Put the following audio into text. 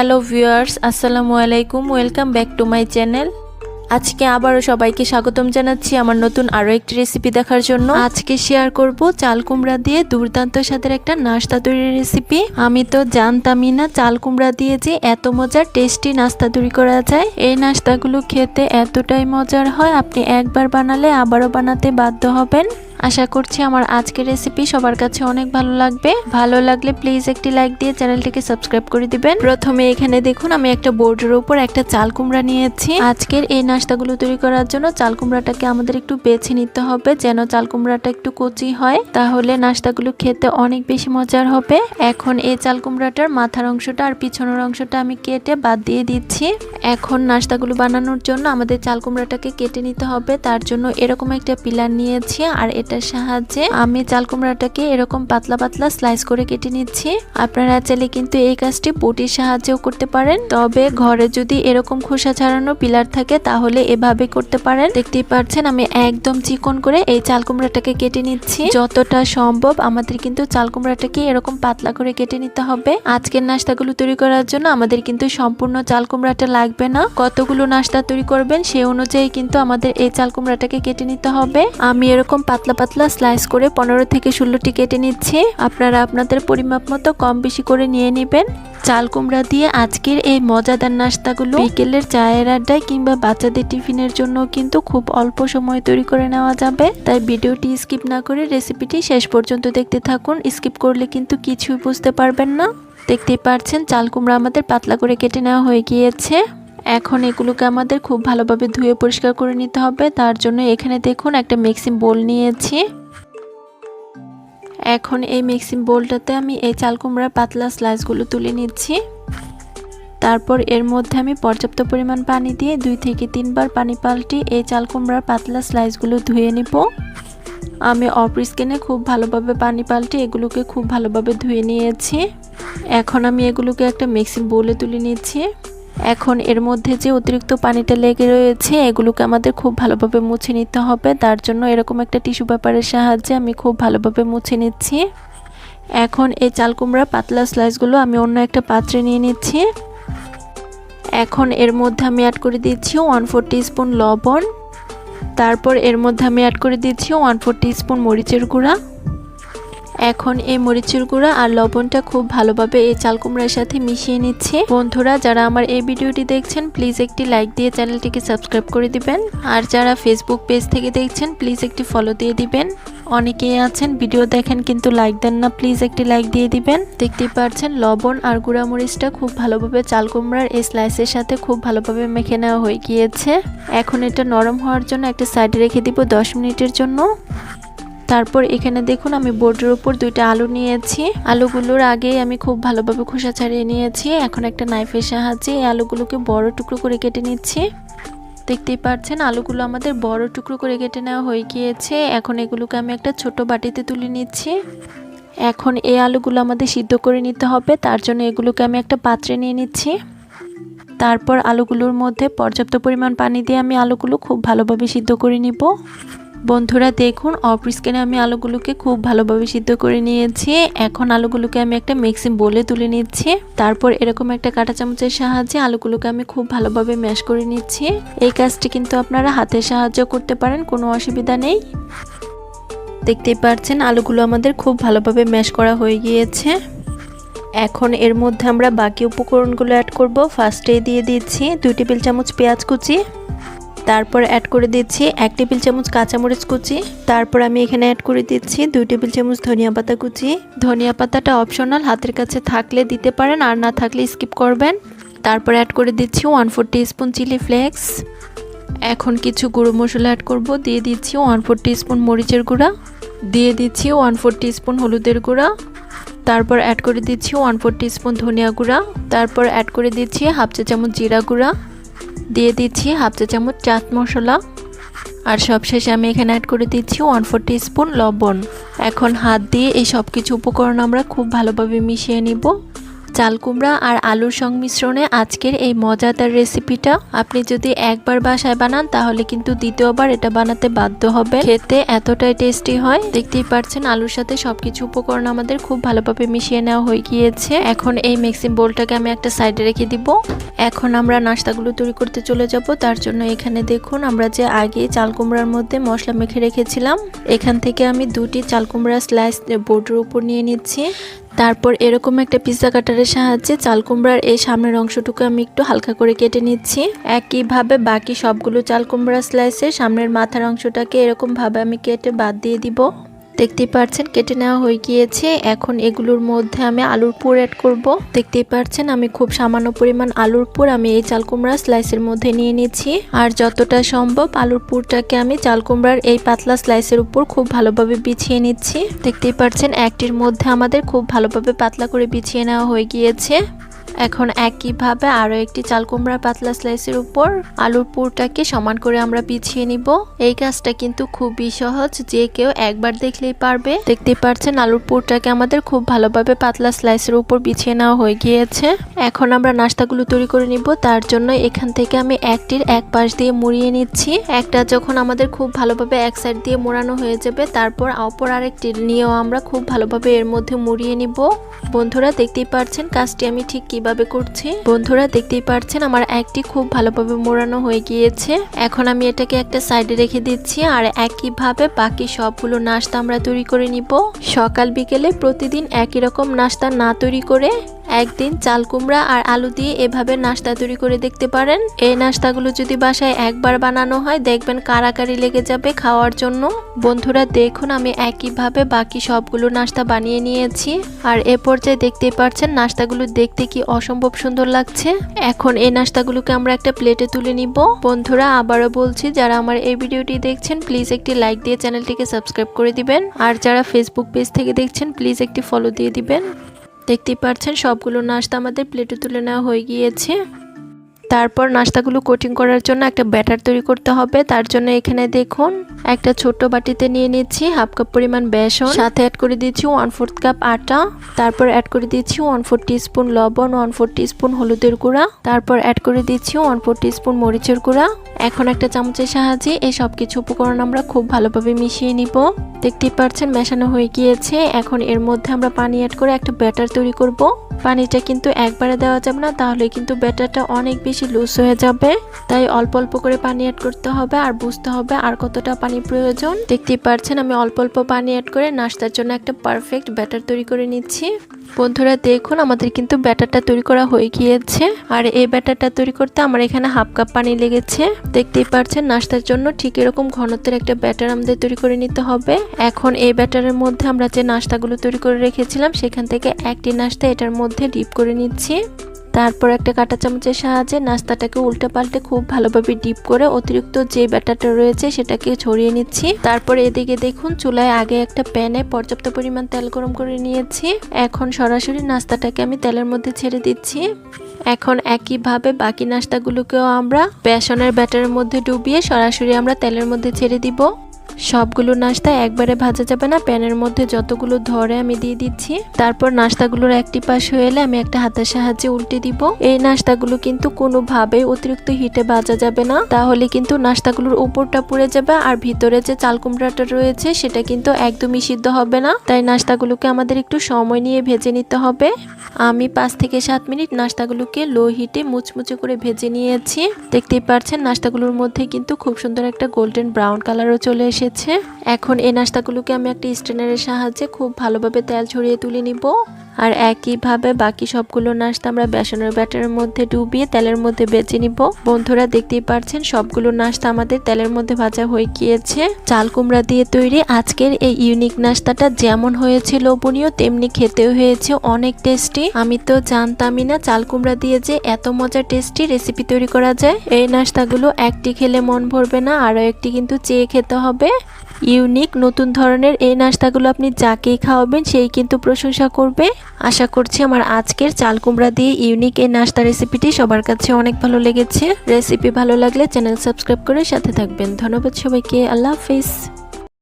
Hello viewers আসসালামু আলাইকুম welcome back to my channel আজকে আবারও সবাইকে স্বাগতম জানাচ্ছি আমার নতুন আরও একটি রেসিপি দেখার জন্য। আজকে শেয়ার করব চাল কুমড়া দিয়ে দুর্দান্ত স্বাদের একটা নাস্তা তৈরির রেসিপি আমি তো জানতামই না চাল কুমড়া দিয়ে যে এত মজার টেস্টি নাস্তা তৈরি করা যায়। এই নাস্তাগুলো খেতে এতটাই মজার হয়, আপনি একবার বানালে আবারও বানাতে বাধ্য হবেন। আশা করছি আমার আজকের রেসিপি সবার কাছে অনেক ভালো লাগবে। ভালো লাগলে প্লিজ একটি লাইক দিয়ে চ্যানেলটিকে সাবস্ক্রাইব করে দিবেন। প্রথমে এখানে দেখুন, আমি একটা বোর্ডের উপর একটা চাল কুমড়া নিয়েছি। আজকের এই নাস্তাগুলো তৈরি করার জন্য চাল কুমড়াটাকে আমাদের একটু বেছে নিতে হবে, যেন চাল কুমড়াটা একটু কচি হয়। তাহলে নাস্তাগুলো খেতে অনেক বেশি মজার হবে। এখন এই চাল কুমড়াটার মাথার অংশটা আর পিছনের অংশটা আমি কেটে বাদ দিয়ে দিচ্ছি। এখন নাস্তাগুলো বানানোর জন্য আমাদের চাল কুমড়াটাকে কেটে নিতে হবে। তার জন্য এরকম একটা পিলার নিয়েছি, আর এটার সাহায্যে আমি চাল কুমড়াটাকে এরকম পাতলা পাতলা স্লাইস করে কেটে নিচ্ছি। আপনারা চাইলে কিন্তু এই কাজটি পটির সাহায্যেও করতে পারেন। তবে ঘরে যদি এরকম খোসা ছাড়ানো পিলার থাকে তাহলে এভাবে করতে পারেন। দেখতেই পাচ্ছেন আমি একদম চিকন করে এই চাল কুমড়াটাকে কেটে নিচ্ছি। যতটা সম্ভব আমাদের কিন্তু চাল কুমড়াটাকে এরকম পাতলা করে কেটে নিতে হবে। আজকের নাস্তাগুলো তৈরি করার জন্য আমাদের কিন্তু সম্পূর্ণ চাল কুমড়াটা লাগবে না। কতগুলো নাস্তা তৈরি করবেন সেই অনুযায়ী কিন্তু আমাদের এই চাল কুমড়াটাকে কেটে নিতে হবে। আমি এরকম পাতলা পাতলা স্লাইস করে পনেরো থেকে ষোলোটি কেটে নিচ্ছি। আপনারা আপনাদের পরিমাপ মতো কম বেশি করে নিয়ে নেবেন। চাল কুমড়া দিয়ে আজকের এই মজাদার নাস্তাগুলো বিকেলের চায়ের আড্ডায় কিংবা বাচ্চাদের টিফিনের জন্য কিন্তু খুব অল্প সময় তৈরি করে নেওয়া যাবে। তাই ভিডিওটি স্কিপ না করে রেসিপিটি শেষ পর্যন্ত দেখতে থাকুন। স্কিপ করলে কিন্তু কিছুই বুঝতে পারবেন না। দেখতেই পারছেন, চাল কুমড়া আমাদের পাতলা করে কেটে নেওয়া হয়ে গিয়েছে। এখন এগুলোকে আমাদের খুব ভালোভাবে ধুয়ে পরিষ্কার করে নিতে হবে। তার জন্য এখানে দেখুন একটা মিক্সিং বোল নিয়েছি। এখন এই মিক্সিং বোলটাতে আমি এই চাল কুমড়ার পাতলা স্লাইসগুলো তুলে নিচ্ছি। তারপর এর মধ্যে আমি পর্যাপ্ত পরিমাণ পানি দিয়ে দুই থেকে তিনবার পানি পাল্টি এই চাল কুমড়ার পাতলা স্লাইসগুলো ধুয়ে নিব। আমি অফ স্কিনে খুব ভালোভাবে পানি পাল্টে এগুলোকে খুব ভালোভাবে ধুয়ে নিয়েছি। এখন আমি এগুলোকে একটা মিক্সিং বোলে তুলে নিচ্ছি। এখন এর মধ্যে যে অতিরিক্ত পানিটা লেগে রয়েছে, এগুলোকে আমাদের খুব ভালোভাবে মুছে নিতে হবে। তার জন্য এরকম একটা টিস্যু পেপারের সাহায্যে আমি খুব ভালোভাবে মুছে নিচ্ছি। এখন এই চাল কুমড়া পাতলা স্লাইসগুলো আমি অন্য একটা পাত্রে নিয়ে নিচ্ছি। এখন এর মধ্যে আমি অ্যাড করে দিচ্ছি ওয়ান ফোর স্পুন লবণ। তারপর এর মধ্যে আমি অ্যাড করে দিচ্ছি ওয়ান ফোর স্পুন মরিচের গুঁড়া। এখন এই মরিচের গুঁড়া আর লবণটা খুব ভালোভাবে এই চাল কুমড়ার সাথে মিশিয়ে নিচ্ছে। বন্ধুরা, যারা আমার এই ভিডিওটি দেখছেন, প্লিজ একটি লাইক দিয়ে চ্যানেলটিকে সাবস্ক্রাইব করে দিবেন। আর যারা ফেসবুক পেজ থেকে দেখছেন, প্লিজ একটি ফলো দিয়ে দিবেন। অনেকেই আছেন, ভিডিও দেখেন কিন্তু লাইক দেন না, প্লিজ একটি লাইক দিয়ে দিবেন। দেখতেই পাচ্ছেন লবণ আর গুঁড়া মরিচটা খুব ভালোভাবে চাল কুমড়ার এই স্লাইসের সাথে খুব ভালোভাবে মেখে নেওয়া হয়ে গিয়েছে। এখন এটা নরম হওয়ার জন্য একটা সাইডে রেখে দিব দশ মিনিটের জন্য। তারপর এখানে দেখুন আমি বোর্ডের উপর দুইটা আলু নিয়েছি। আলুগুলোর আগে আমি খুব ভালোভাবে খোসা ছাড়িয়ে নিয়েছি। এখন একটা নাইফের সাহায্যে এই আলুগুলোকে বড় টুকরো করে কেটে নিচ্ছি। দেখতেই পাচ্ছেন, আলুগুলো আমাদের বড় টুকরো করে কেটে নেওয়া হয়ে গিয়েছে। এখন এগুলোকে আমি একটা ছোট বাটিতে তুলে নিচ্ছি। এখন এই আলুগুলো আমাদের সিদ্ধ করে নিতে হবে, তার জন্য এগুলোকে আমি একটা পাত্রে নিয়ে নিচ্ছি। তারপর আলুগুলোর মধ্যে পর্যাপ্ত পরিমাণ পানি দিয়ে আমি আলুগুলো খুব ভালোভাবে সিদ্ধ করে নিব। বন্ধুরা, দেখুন অফ স্ক্রিনে আমি আলুগুলোকে খুব ভালোভাবে সিদ্ধ করে নিয়েছি। এখন আলুগুলোকে আমি একটা মিক্সিং বলে তুলে নিচ্ছি। তারপর এরকম একটা কাঁটা চামচের সাহায্যে আলুগুলোকে আমি খুব ভালোভাবে ম্যাশ করে নিচ্ছি। এই কাজটি কিন্তু আপনারা হাতের সাহায্য করতে পারেন, কোনো অসুবিধা নেই। দেখতেই পাচ্ছেন, আলুগুলো আমাদের খুব ভালোভাবে ম্যাশ করা হয়ে গিয়েছে। এখন এর মধ্যে আমরা বাকি উপকরণগুলো অ্যাড করব। ফার্স্টে দিয়ে দিচ্ছি দুই টেবিল চামচ পেঁয়াজ কুচি। তারপর অ্যাড করে দিচ্ছি এক টেবিল চামচ কাঁচামরিচ কুচি। তারপর আমি এখানে অ্যাড করে দিচ্ছি দুই টেবিল চামচ ধনিয়া পাতা কুচি। ধনিয়া পাতাটা অপশনাল হাতের কাছে থাকলে দিতে পারেন, আর না থাকলে স্কিপ করবেন। তারপর অ্যাড করে দিচ্ছি one four spoon chili flakes এখন কিছু গুঁড়ো মশলা অ্যাড করব, দিয়ে দিচ্ছি ওয়ান ফোর স্পুন মরিচের গুঁড়া। দিয়ে দিচ্ছি ওয়ান ফোর স্পুন হলুদের গুঁড়া। তারপর অ্যাড করে দিচ্ছি ওয়ান ফোর স্পুন ধনিয়া গুঁড়া। তারপর অ্যাড করে দিচ্ছি হাফ চা চামচ জিরা গুঁড়া। দিয়ে দিচ্ছি হাফ চা চামচ চাট মশলা। আর সবশেষে আমি এখানে অ্যাড করে দিচ্ছি ওয়ান ফোর স্পুন লবণ। এখন হাত দিয়ে এই সব কিছু উপকরণ আমরা খুব ভালোভাবে মিশিয়ে নিব। চাল কুমড়া আর আলুর সংমিশ্রণে আজকের এই মজাদার রেসিপিটা আপনি যদি একবার বাসায় বানান, তাহলে কিন্তু দ্বিতীয়বার এটা বানাতে বাধ্য হবে খেতে এতটাই টেস্টি হয়। দেখতেই পাচ্ছেন, আলুর সাথে সবকিছু উপকরণ আমাদের খুব ভালোভাবে মিশিয়ে নেওয়া হয়ে গিয়েছে। এখন এই মিক্সিং বোলটাকে আমি একটা সাইডে রেখে দিব। এখন আমরা নাস্তাগুলো তৈরি করতে চলে যাব। তার জন্য এখানে দেখুন, আমরা যে আগে চাল কুমড়ার মধ্যে মশলা মেখে রেখেছিলাম, এখান থেকে আমি দুটি চাল কুমড়া স্লাইস বোর্ডের উপর নিয়ে নিচ্ছি। তারপর এরকম একটা পিৎজা কাটারের সাহায্যে চাল কুমড়ার এই সামনের অংশটুকু আমি একটু হালকা করে কেটে নিচ্ছি। একইভাবে বাকি সবগুলো চাল কুমড়া স্লাইসে সামনের মাথার অংশটাকে এরকম ভাবে আমি কেটে বাদ দিয়ে দিব। দেখতেই পাচ্ছেন কেটে নেওয়া হয়ে গিয়েছে। এখন এগুলোর মধ্যে আমি আলুর পুর অ্যাড করব। দেখতেই পাচ্ছেন আমি খুব সামান্য পরিমাণ আলুর পুর আমি এই চাল কুমড়া স্লাইসের মধ্যে নিয়ে নিচ্ছি আর যতটা সম্ভব আলুর পুরটাকে আমি চাল কুমড়ার এই পাতলা স্লাইসের উপর খুব ভালোভাবে বিছিয়ে নিচ্ছি। দেখতেই পাচ্ছেন একটির মধ্যে আমাদের খুব ভালোভাবে পাতলা করে বিছিয়ে নেওয়া হয়ে গিয়েছে। এখন একইভাবে আরও একটি চাল কুমড়া পাতলা স্লাইসের উপর আলুর পুরটাকে সমান করে আমরা বিছিয়ে নিব। এই কাজটা কিন্তু খুবই সহজ, যে কেউ একবার দেখলেই পারবে। দেখতেই পাচ্ছেন, আলুর পুরটাকে আমাদের খুব ভালোভাবে পাতলা স্লাইসের উপর বিছিয়ে নেওয়া হয়ে গিয়েছে। এখন আমরা নাস্তাগুলো তৈরি করে নিব। তার জন্য এখান থেকে আমি একটির এক পাশ দিয়ে মুড়িয়ে নিচ্ছি। একটা যখন আমাদের খুব ভালোভাবে এক সাইড দিয়ে মোড়ানো হয়ে যাবে, তারপর অপর আরেকটি নিয়েও আমরা খুব ভালোভাবে এর মধ্যে মুড়িয়ে নিব। বন্ধুরা, দেখতেই পাচ্ছেন, কাজটি আমি ঠিক কীভাবে করছি? বন্ধুরা, দেখতেই পারছেন আমার একটি খুব ভালোভাবে মোড়ানো হয়ে গিয়েছে। এখন আমি এটাকে একটা সাইডে রেখে দিচ্ছি আর একইভাবে বাকি সবগুলো নাস্তা আমরা তৈরি করে নিব। সকাল বিকেলে প্রতিদিন একই রকম নাস্তা না তৈরি করে একদিন চাল কুমড়া আর আলু দিয়ে এভাবে নাস্তা তৈরি করে দেখতে পারেন। এই নাস্তাগুলো যদি বাসায় একবার বানানো হয়, দেখবেন কারাকারি লেগে যাবে খাওয়ার জন্য। বন্ধুরা, দেখুন আমি একইভাবে বাকি সবগুলো নাস্তা বানিয়ে নিয়েছি। আর এ পর্যায়ে দেখতেই পাচ্ছেন নাস্তাগুলো দেখতে কি অসম্ভব সুন্দর লাগছে। এখন এই নাস্তাগুলোকে আমরা একটা প্লেটে তুলে নিব। বন্ধুরা, আবারও বলছি, যারা আমার এই ভিডিওটি দেখছেন, প্লিজ একটি লাইক দিয়ে চ্যানেলটিকে সাবস্ক্রাইব করে দিবেন। আর যারা ফেসবুক পেজ থেকে দেখছেন, প্লিজ একটি ফলো দিয়ে দিবেন। দেখতেই পাচ্ছেন সবগুলো নাস্তা আমাদের প্লেটে তুলে নেওয়া হয়ে গিয়েছে। তারপর নাস্তাগুলো কোটিং করার জন্য একটা ব্যাটার তৈরি করতে হবে। তার জন্য এখানে দেখুন, একটা ছোট্ট বাটিতে নিয়ে নিচ্ছি হাফ কাপ পরিমাণ বেসন। সাথে অ্যাড করে দিচ্ছি ওয়ান ফোর্থ কাপ আটা। তারপর অ্যাড করে দিচ্ছি ওয়ান ফোর স্পুন লবণ ওয়ান ফোর স্পুন হলুদের গুঁড়া। তারপর অ্যাড করে দিচ্ছি ওয়ান ফোর স্পুন মরিচের গুঁড়া। এখন একটা চামচের সাহায্যে এই সব কিছু উপকরণ আমরা খুব ভালোভাবে মিশিয়ে নিব। দেখতেই পাচ্ছেন মেশানো হয়ে গিয়েছে। এখন এর মধ্যে আমরা পানি অ্যাড করে একটা ব্যাটার তৈরি করব। পানিটা কিন্তু একবারে দেওয়া যাবে না, তাহলে কিন্তু ব্যাটারটা অনেক বেশি লুজ হয়ে যাবে। তাই অল্প অল্প করে পানি অ্যাড করতে হবে আর বুঝতে হবে আর কতটা পানি প্রয়োজন। দেখতেই পারছেন, আমি অল্প অল্প পানি অ্যাড করে নাস্তার জন্য একটা পারফেক্ট ব্যাটার তৈরি করে নিচ্ছি। বন্ধুরা, দেখুন, আমাদের কিন্তু ব্যাটারটা তৈরি করা হয়ে গিয়েছে। আর এই ব্যাটারটা তৈরি করতে আমার এখানে হাফ কাপ পানি লেগেছে। দেখতেই পারছেন, নাস্তার জন্য ঠিক এরকম ঘনত্বের একটা ব্যাটার আমাদের তৈরি করে নিতে হবে। এখন এই ব্যাটারের মধ্যে আমরা যে নাস্তাগুলো তৈরি করে রেখেছিলাম, সেখান থেকে একটি নাস্তা এটার মধ্যে ডিপ করে নিচ্ছি। তারপর একটা কাঁটা চামচের সাহায্যে নাস্তাটাকে উল্টে পাল্টে খুব ভালোভাবে ডিপ করে অতিরিক্ত যে ব্যাটারটা রয়েছে সেটাকে ছড়িয়ে নিচ্ছি। তারপর এদিকে দেখুন, চুলায় আগে একটা প্যানে পর্যাপ্ত পরিমাণ তেল গরম করে নিয়েছি। এখন সরাসরি নাস্তাটাকে আমি তেলের মধ্যে ছেড়ে দিচ্ছি। এখন একইভাবে বাকি নাস্তাগুলোকেও আমরা বেসনের ব্যাটারের মধ্যে ডুবিয়ে সরাসরি আমরা তেলের মধ্যে ছেড়ে দিব। সবগুলো নাস্তা একবারে ভাজা যাবে না, প্যানের মধ্যে যতগুলো ধরে আমি দিয়ে দিচ্ছি। তারপর নাস্তাগুলোর একটি পাশ হয়ে এলে আমি একটা হাতের সাহায্যে উল্টে দিব। এই নাস্তাগুলো কিন্তু কোনোভাবেই অতিরিক্ত হিটে ভাজা যাবে না। তাহলে কিন্তু নাস্তাগুলোর উপরটা পুড়ে যাবে আর ভিতরে যে চাল কুমড়াটা রয়েছে, সেটা কিন্তু একদমই সিদ্ধ হবে না। তাই নাস্তাগুলোকে আমাদের একটু সময় নিয়ে ভেজে নিতে হবে। আমি পাঁচ থেকে সাত মিনিট নাস্তাগুলোকে লো হিটে মুচমুচে করে ভেজে নিয়েছি। দেখতেই পাচ্ছেন নাস্তাগুলোর মধ্যে কিন্তু খুব সুন্দর একটা গোল্ডেন ব্রাউন কালারও চলে এসেছে। এখন এই নাস্তাগুলোকে আমি একটা স্ট্রেনারের সাহায্যে খুব ভালোভাবে তেল ছড়িয়ে তুলে নিব। আর একইভাবে বাকি সবগুলো নাস্তা আমরা বেসনের ব্যাটারের মধ্যে ডুবিয়ে তেলের মধ্যে বেছে নিব। বন্ধুরা দেখতেই পাচ্ছেন সবগুলো নাস্তা আমাদের তেলের মধ্যে ভাজা হয়ে গিয়েছে। চাল কুমড়া দিয়ে তৈরি আজকের এই ইউনিক নাস্তাটা যেমন হয়েছে লোভনীয়, তেমনি খেতেও হয়েছে অনেক টেস্টি। আমি তো জানতামই না চাল কুমড়া দিয়ে যে এত মজার টেস্টি রেসিপি তৈরি করা যায়। এই নাস্তাগুলো একটি খেলে মন ভরবে না, আরও একটি কিন্তু চেয়ে খেতে হবে। ইউনিক, নতুন ধরনের এই নাস্তাগুলো আপনি যাকেই খাওয়াবেন, সেই কিন্তু প্রশংসা করবে। আশা করছি আমার আজকের চাল কুমড়া দিয়ে ইউনিক এই নাস্তা রেসিপিটি সবার কাছে অনেক ভালো লেগেছে। রেসিপি ভালো লাগলে চ্যানেল সাবস্ক্রাইব করে সাথে থাকবেন। ধন্যবাদ সবাইকে। আল্লাহ হাফিজ।